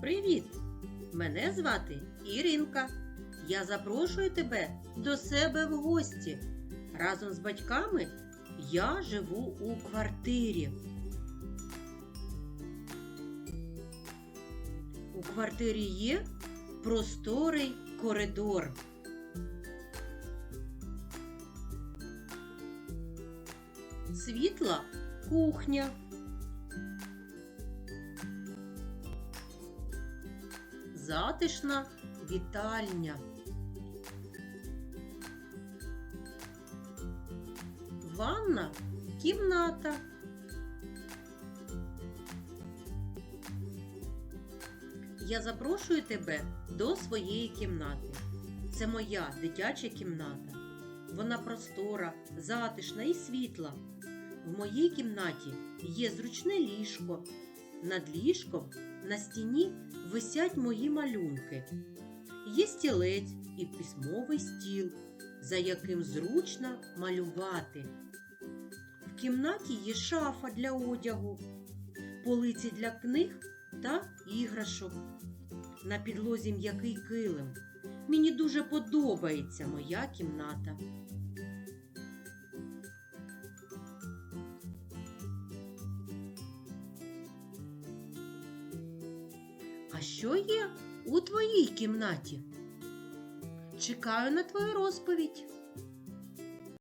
Привіт! Мене звати Іринка. Я запрошую тебе до себе в гості. Разом з батьками я живу у квартирі. У квартирі є просторий коридор. Світла кухня. Затишна вітальня. Ванна кімната. Я запрошую тебе до своєї кімнати. Це моя дитяча кімната. Вона простора, затишна і світла. В моїй кімнаті є зручне ліжко. Над ліжком на стіні висять мої малюнки. Є стілець і письмовий стіл, за яким зручно малювати. В кімнаті є шафа для одягу, полиці для книг та іграшок. На підлозі м'який килим. Мені дуже подобається моя кімната. А що є у твоїй кімнаті? Чекаю на твою розповідь.